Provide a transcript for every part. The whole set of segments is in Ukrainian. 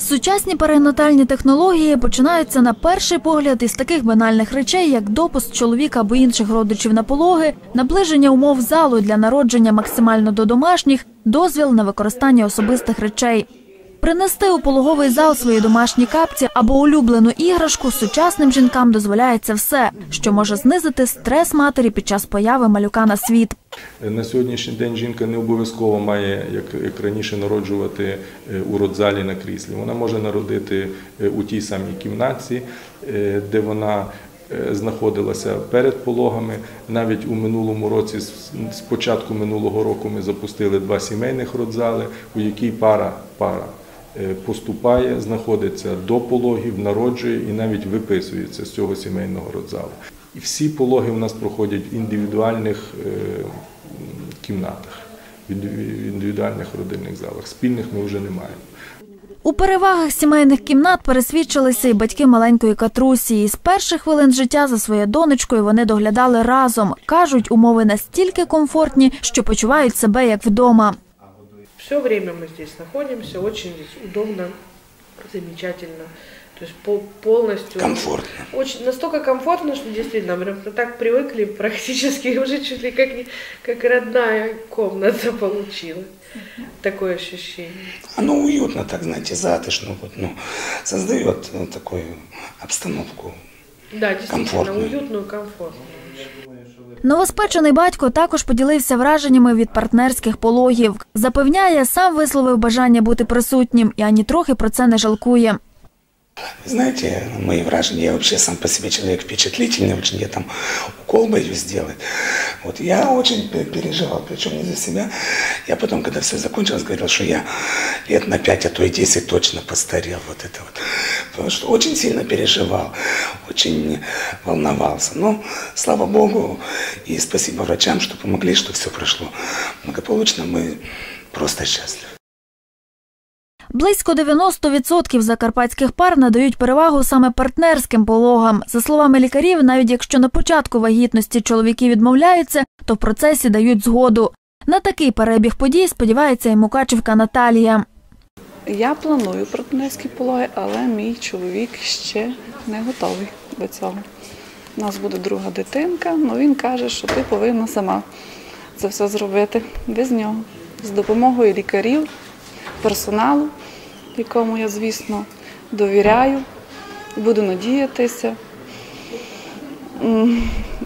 Сучасні перинатальні технології починаються на перший погляд із таких банальних речей, як допуск чоловіка або інших родичів на пологи, наближення умов залу для народження максимально до домашніх, дозвіл на використання особистих речей. Принести у пологовий зал свої домашні капці або улюблену іграшку сучасним жінкам дозволяється все, що може знизити стрес матері під час появи малюка на світ. На сьогоднішній день жінка не обов'язково має, як, раніше, народжувати е, у родзалі на кріслі. Вона може народити е, у тій самій кімнаті, е, де вона знаходилася перед пологами. Навіть у минулому році, з початку минулого року, ми запустили два сімейних родзали, у якій пара пара. Е, Поступає, знаходиться до пологів, народжує і навіть виписується з цього сімейного родзалу. І всі пологи у нас проходять в індивідуальних е, кімнатах, в інди- індивідуальних родильних залах. Спільних ми вже не маємо. У перевагах сімейних кімнат пересвідчилися і батьки маленької Катрусі. І з перших хвилин життя за своєю донечкою вони доглядали разом. Кажуть, умови настільки комфортні, що почувають себе як вдома. Все время мы здесь находимся, очень здесь удобно, замечательно. То есть пол- полностью... Комфортно. Очень, настолько комфортно, что действительно, мы так привыкли практически, уже чуть ли как, не- как родная комната получилась. Такое ощущение. Оно уютно, так, знаете, затышно, вот, ну, создает э, такую обстановку. Да, действительно, Комфортно. уютную, комфортную. Новоспечений батько також поділився враженнями від партнерських пологів. Запевняє, сам висловив бажання бути присутнім і ані трохи про це не жалкує. Знаете, мои вражения, я вообще сам по себе человек впечатлительный, очень я там укол боюсь сделать. Вот я очень пе- переживал, причем не за себя. Я потом, когда все закончилось, говорил, что я лет на 5, а то и 10 точно постарел. Вот это вот. Потому что очень сильно переживал, очень волновался. Но, слава Богу, и спасибо врачам, что помогли, что все прошло благополучно. Мы просто счастливы. Близько 90% закарпатських пар надають перевагу саме партнерським пологам. За словами лікарів, навіть якщо на початку вагітності чоловіки відмовляються, то в процесі дають згоду. На такий перебіг подій сподівається і Мукачівка Наталія. Я планую партнерські пологи, але мій чоловік ще не готовий до цього. У нас буде друга дитинка, але він каже, що ти повинна сама це все зробити без нього. З допомогою лікарів, персоналу, якому я, звісно, довіряю, буду надіятися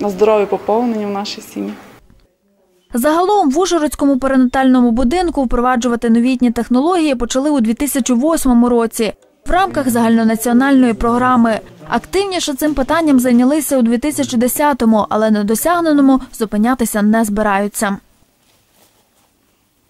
на здорове поповнення в нашій сім'ї. Загалом в Ужгородському перинатальному будинку впроваджувати новітні технології почали у 2008 році в рамках загальнонаціональної програми. Активніше цим питанням зайнялися у 2010-му, але на досягненому зупинятися не збираються.